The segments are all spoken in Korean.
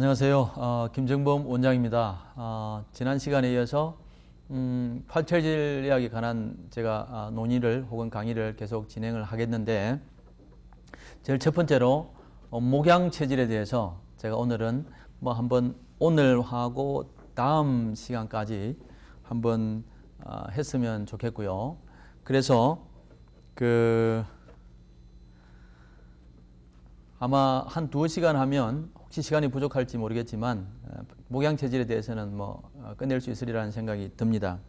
안녕하세요. 어, 김정범 원장입니다. 어, 지난 시간에 이어서 음, 팔체질약에 관한 제가 아, 논의를 혹은 강의를 계속 진행을 하겠는데 제일 첫 번째로 어, 목양 체질에 대해서 제가 오늘은 뭐 한번 오늘 하고 다음 시간까지 한번 어, 했으면 좋겠고요. 그래서 그 아마 한 두어 시간 하면 혹시 시간이 부족할지 모르겠지만 어, 목양 체질에 대해서는 뭐 어, 끝낼 수 있으리라는 생각이 듭니다.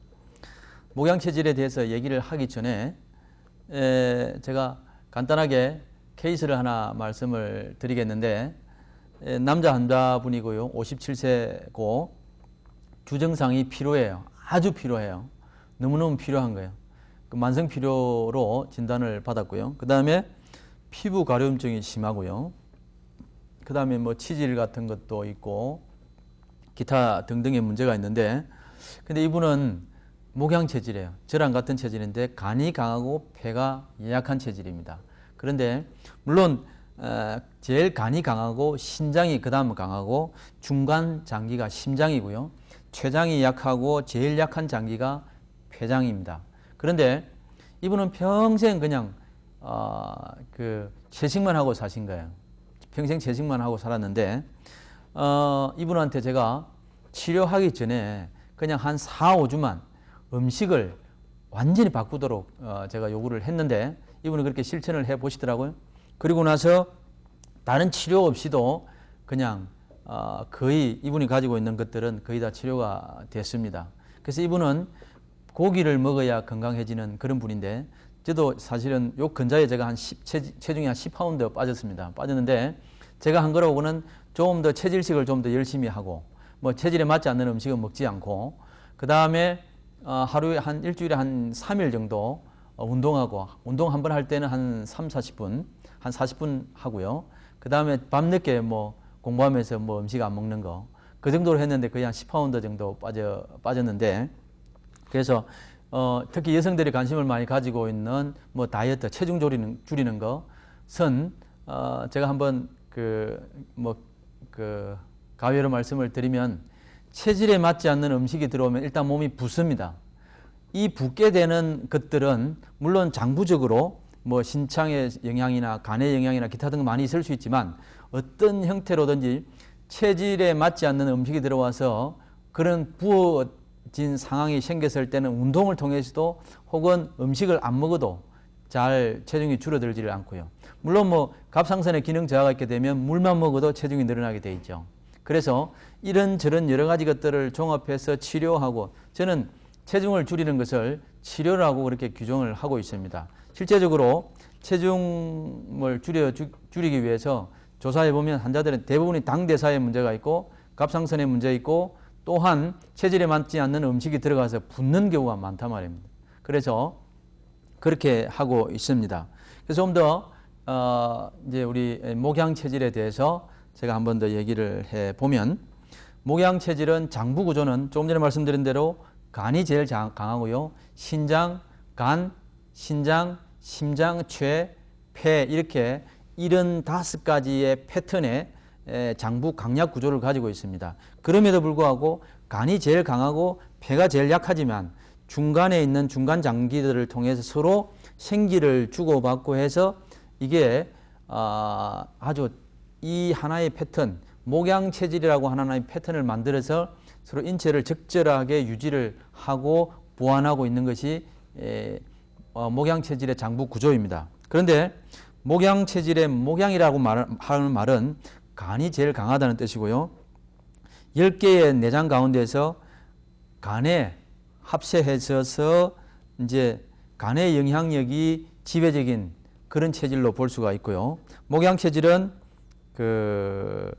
목양 체질에 대해서 얘기를 하기 전에 에, 제가 간단하게 케이스를 하나 말씀을 드리겠는데 에, 남자 환자분이고요. 57세고 주증상이 필요해요. 아주 필요해요. 너무너무 필요한 거예요. 그 만성 필요로 진단을 받았고요. 그 다음에 피부 가려움증이 심하고요. 그 다음에 뭐 치질 같은 것도 있고 기타 등등의 문제가 있는데 근데 이분은 목양 체질이에요. 저랑 같은 체질인데 간이 강하고 폐가 약한 체질입니다. 그런데 물론 어, 제일 간이 강하고 신장이 그 다음 강하고 중간 장기가 심장이고요. 췌장이 약하고 제일 약한 장기가 폐장입니다. 그런데 이분은 평생 그냥 어, 그 채식만 하고 사신 거예요. 평생 채식만 하고 살았는데 어, 이분한테 제가 치료하기 전에 그냥 한 4, 5주만 음식을 완전히 바꾸도록 어, 제가 요구를 했는데 이분은 그렇게 실천을 해 보시더라고요. 그리고 나서 다른 치료 없이도 그냥 어, 거의 이분이 가지고 있는 것들은 거의 다 치료가 됐습니다. 그래서 이분은 고기를 먹어야 건강해지는 그런 분인데 저도 사실은 요 근자에 제가 한 10, 체중이 한 10파운드 빠졌습니다. 빠졌는데 제가 한 거라고는 조금 더 체질식을 좀 더 열심히 하고 뭐 체질에 맞지 않는 음식은 먹지 않고 그 다음에 어, 하루에 한 일주일에 한 3일 정도 어, 운동하고 운동 한 번 할 때는 한 3, 40분 한 40분 하고요. 그 다음에 밤늦게 뭐 공부하면서 뭐 음식 안 먹는 거 그 정도로 했는데 거의 한 10파운드 정도 빠져 빠졌는데 그래서 어, 특히 여성들이 관심을 많이 가지고 있는 뭐 다이어트, 체중 줄이는, 줄이는 것은 어, 제가 한번 그, 뭐, 그, 가외로 말씀을 드리면 체질에 맞지 않는 음식이 들어오면 일단 몸이 붓습니다. 이 붓게 되는 것들은 물론 장부적으로 뭐 신창의 영향이나 간의 영향이나 기타 등 많이 있을 수 있지만 어떤 형태로든지 체질에 맞지 않는 음식이 들어와서 그런 부어 진 상황이 생겼을 때는 운동을 통해서도 혹은 음식을 안 먹어도 잘 체중이 줄어들지를 않고요. 물론 뭐 갑상선의 기능 저하가 있게 되면 물만 먹어도 체중이 늘어나게 돼 있죠. 그래서 이런저런 여러 가지 것들을 종합해서 치료하고 저는 체중을 줄이는 것을 치료라고 그렇게 규정을 하고 있습니다. 실제적으로 체중을 줄여 줄이기 위해서 조사해 보면 환자들은 대부분이 당대사에 문제가 있고 갑상선에 문제 있고 또한 체질에 맞지 않는 음식이 들어가서 붓는 경우가 많단 말입니다. 그래서 그렇게 하고 있습니다. 그래서 좀 더, 어, 이제 우리 목양 체질에 대해서 제가 한 번 더 얘기를 해 보면, 목양 체질은 장부 구조는 조금 전에 말씀드린 대로 간이 제일 강하고요. 신장, 간, 신장, 심장, 췌, 폐 이렇게 이런 다섯 가지의 패턴의 장부 강약 구조를 가지고 있습니다. 그럼에도 불구하고 간이 제일 강하고 폐가 제일 약하지만 중간에 있는 중간 장기들을 통해서 서로 생기를 주고받고 해서 이게 아, 아주 이 하나의 패턴, 목양 체질이라고 하나의 패턴을 만들어서 서로 인체를 적절하게 유지를 하고 보완하고 있는 것이 어, 목양 체질의 장부 구조입니다. 그런데 목양 체질의 목양이라고 하는 말은 간이 제일 강하다는 뜻이고요. 10개의 내장 가운데서 간에 합세해서 이제 간의 영향력이 지배적인 그런 체질로 볼 수가 있고요. 목양 체질은 그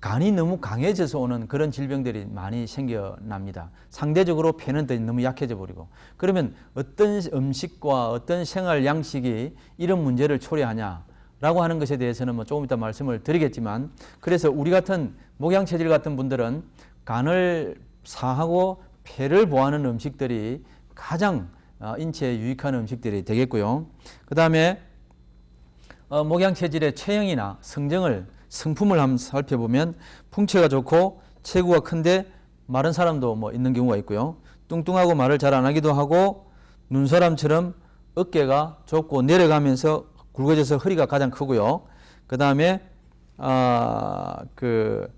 간이 너무 강해져서 오는 그런 질병들이 많이 생겨납니다. 상대적으로 폐는 너무 약해져 버리고. 그러면 어떤 음식과 어떤 생활 양식이 이런 문제를 초래하냐? 라고 하는 것에 대해서는 뭐 조금 이따 말씀을 드리겠지만 그래서 우리 같은 목양 체질 같은 분들은 간을 사하고 폐를 보하는 음식들이 가장 어, 인체에 유익한 음식들이 되겠고요. 그 다음에 어, 목양 체질의 체형이나 성정을 성품을 한번 살펴보면 풍채가 좋고 체구가 큰데 마른 사람도 뭐 있는 경우가 있고요. 뚱뚱하고 말을 잘 안 하기도 하고 눈사람처럼 어깨가 좁고 내려가면서 굵어져서 허리가 가장 크고요. 그 다음에 아그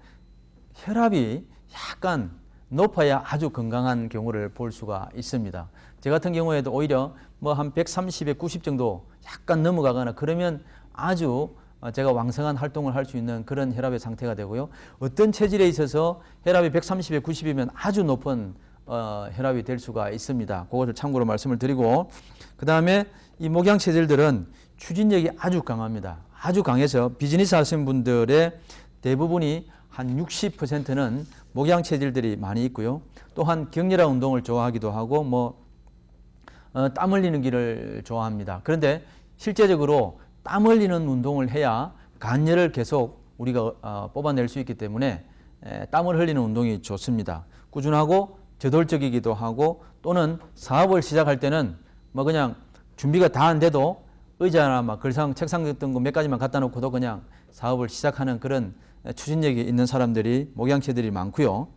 혈압이 약간 높아야 아주 건강한 경우를 볼 수가 있습니다. 제 같은 경우에도 오히려 뭐 한 130에 90 정도 약간 넘어가거나 그러면 아주 제가 왕성한 활동을 할 수 있는 그런 혈압의 상태가 되고요. 어떤 체질에 있어서 혈압이 130에 90이면 아주 높은 어, 혈압이 될 수가 있습니다. 그것을 참고로 말씀을 드리고 그 다음에 이 목양 체질들은 추진력이 아주 강합니다. 아주 강해서 비즈니스 하시는 분들의 대부분이 한 60%는 목양 체질들이 많이 있고요. 또한 격렬한 운동을 좋아하기도 하고 뭐 어, 땀 흘리는 길을 좋아합니다. 그런데 실제적으로 땀 흘리는 운동을 해야 간열을 계속 우리가 어, 뽑아낼 수 있기 때문에 에, 땀을 흘리는 운동이 좋습니다. 꾸준하고 저돌적이기도 하고 또는 사업을 시작할 때는 뭐 그냥 준비가 다 안 돼도 의자나 막 글상 책상 같은 거 몇 가지만 갖다 놓고도 그냥 사업을 시작하는 그런 추진력이 있는 사람들이 목양체들이 많고요.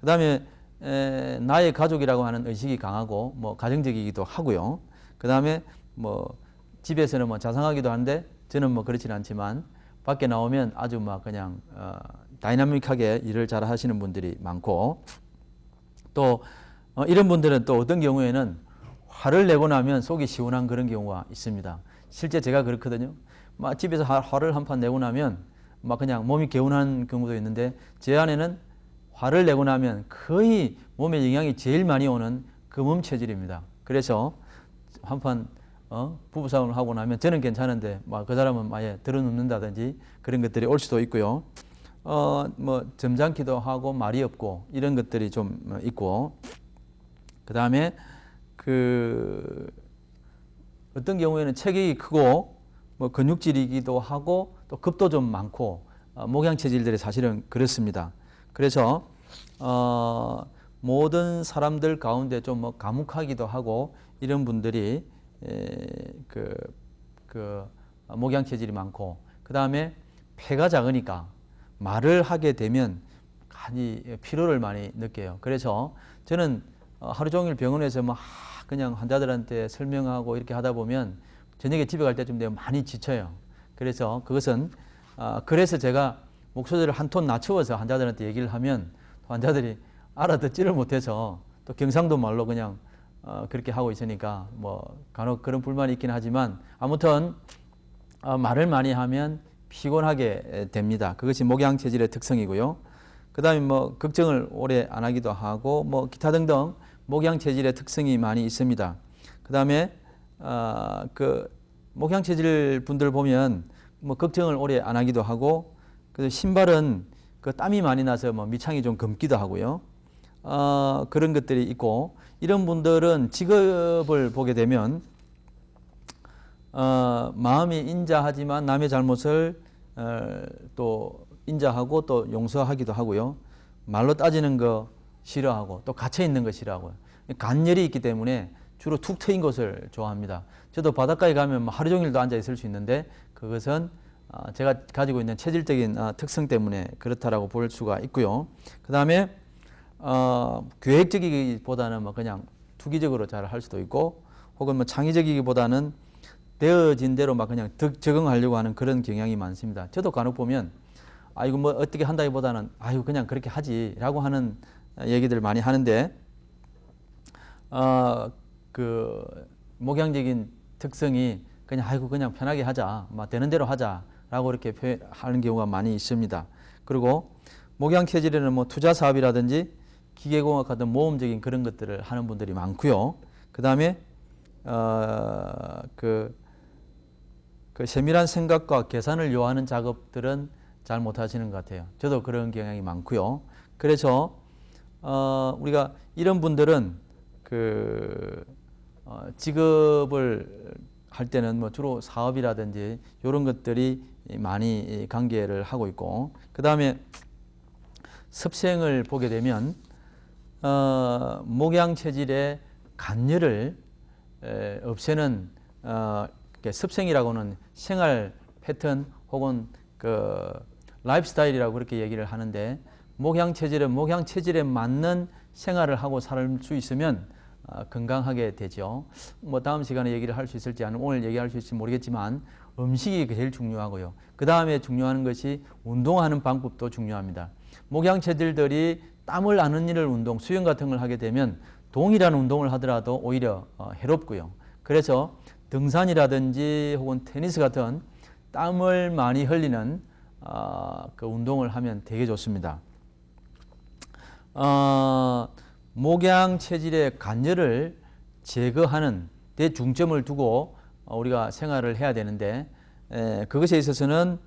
그 다음에 에, 나의 가족이라고 하는 의식이 강하고 뭐 가정적이기도 하고요. 그 다음에 뭐 집에서는 뭐 자상하기도 한데 저는 뭐 그렇지는 않지만 밖에 나오면 아주 막 그냥 어, 다이나믹하게 일을 잘 하시는 분들이 많고 또 어, 이런 분들은 또 어떤 경우에는 화를 내고 나면 속이 시원한 그런 경우가 있습니다. 실제 제가 그렇거든요. 막 집에서 화 를 한 판 내고 나면 막 그냥 몸이 개운한 경우도 있는데 제 안에는 화를 내고 나면 거의 몸에 영향이 제일 많이 오는 금음 체질입니다. 그래서 한판 어? 부부싸움을 하고 나면 저는 괜찮은데 막 그 사람은 아예 들어눕는다든지 그런 것들이 올 수도 있고요. 어, 뭐 점잖기도 하고 말이 없고 이런 것들이 좀 있고 그 다음에 그 어떤 경우에는 체격이 크고 뭐 근육질이기도 하고 또 급도 좀 많고 어, 목양 체질들이 사실은 그렇습니다. 그래서 어, 모든 사람들 가운데 좀뭐 과묵하기도 하고 이런 분들이 에, 그, 그 목양 체질이 많고 그 다음에 폐가 작으니까 말을 하게 되면 많이 피로를 많이 느껴요. 그래서 저는 어, 하루 종일 병원에서 막 그냥 환자들한테 설명하고 이렇게 하다 보면 저녁에 집에 갈 때쯤 되면 많이 지쳐요. 그래서 그것은 어, 그래서 제가 목소리를 한 톤 낮추어서 환자들한테 얘기를 하면 환자들이 알아듣지를 못해서 또 경상도 말로 그냥 어, 그렇게 하고 있으니까 뭐 간혹 그런 불만이 있긴 하지만 아무튼 어, 말을 많이 하면 피곤하게 됩니다. 그것이 목양 체질의 특성이고요. 그 다음에 뭐 걱정을 오래 안 하기도 하고 뭐 기타 등등 목양 체질의 특성이 많이 있습니다. 그 다음에 어, 그 목양 체질 분들 보면 뭐 걱정을 오래 안 하기도 하고 그래서 신발은 그 땀이 많이 나서 뭐 밑창이 좀 검기도 하고요. 어, 그런 것들이 있고 이런 분들은 직업을 보게 되면 어, 마음이 인자하지만 남의 잘못을 어, 또 인자하고 또 용서하기도 하고요. 말로 따지는 거 싫어하고 또 갇혀 있는 거 싫어하고요. 간열이 있기 때문에 주로 툭 트인 곳을 좋아합니다. 저도 바닷가에 가면 뭐 하루 종일도 앉아 있을 수 있는데 그것은 어, 제가 가지고 있는 체질적인 어, 특성 때문에 그렇다라고 볼 수가 있고요. 그 다음에 어, 계획적이기보다는 뭐 그냥 투기적으로 잘 할 수도 있고 혹은 뭐 창의적이기보다는 되어진 대로 막 그냥 적응하려고 하는 그런 경향이 많습니다. 저도 간혹 보면 아 이거 뭐 어떻게 한다기보다는 아유 그냥 그렇게 하지라고 하는 얘기들 많이 하는데 어 그 목양적인 특성이 그냥 아이고 그냥 편하게 하자, 막 되는 대로 하자라고 이렇게 표현하는 경우가 많이 있습니다. 그리고 목양 체질에는 뭐 투자 사업이라든지 기계공학 같은 모험적인 그런 것들을 하는 분들이 많고요. 그 다음에 어, 그, 그 세밀한 생각과 계산을 요하는 작업들은 잘 못하시는 것 같아요. 저도 그런 경향이 많고요. 그래서 어, 우리가 이런 분들은 그 어, 직업을 할 때는 뭐 주로 사업이라든지 이런 것들이 많이 관계를 하고 있고 그 다음에 습생을 보게 되면 어, 목양 체질의 간열을 에, 없애는 어, 습생이라고는 생활 패턴 혹은 그 라이프 스타일이라고 그렇게 얘기를 하는데 목양 체질은 목양 체질에 맞는 생활을 하고 살 수 있으면 어, 건강하게 되죠. 뭐 다음 시간에 얘기를 할 수 있을지 아니면 오늘 얘기할 수 있을지 모르겠지만 음식이 제일 중요하고요. 그 다음에 중요한 것이 운동하는 방법도 중요합니다. 목양 체질들이 땀을 안 흘리는 운동, 수영 같은 걸 하게 되면 동일한 운동을 하더라도 오히려 어, 해롭고요. 그래서 등산이라든지 혹은 테니스 같은 땀을 많이 흘리는 어, 그 운동을 하면 되게 좋습니다. 어, 목양 체질의 간열을 제거하는 데 중점을 두고 어, 우리가 생활을 해야 되는데 에, 그것에 있어서는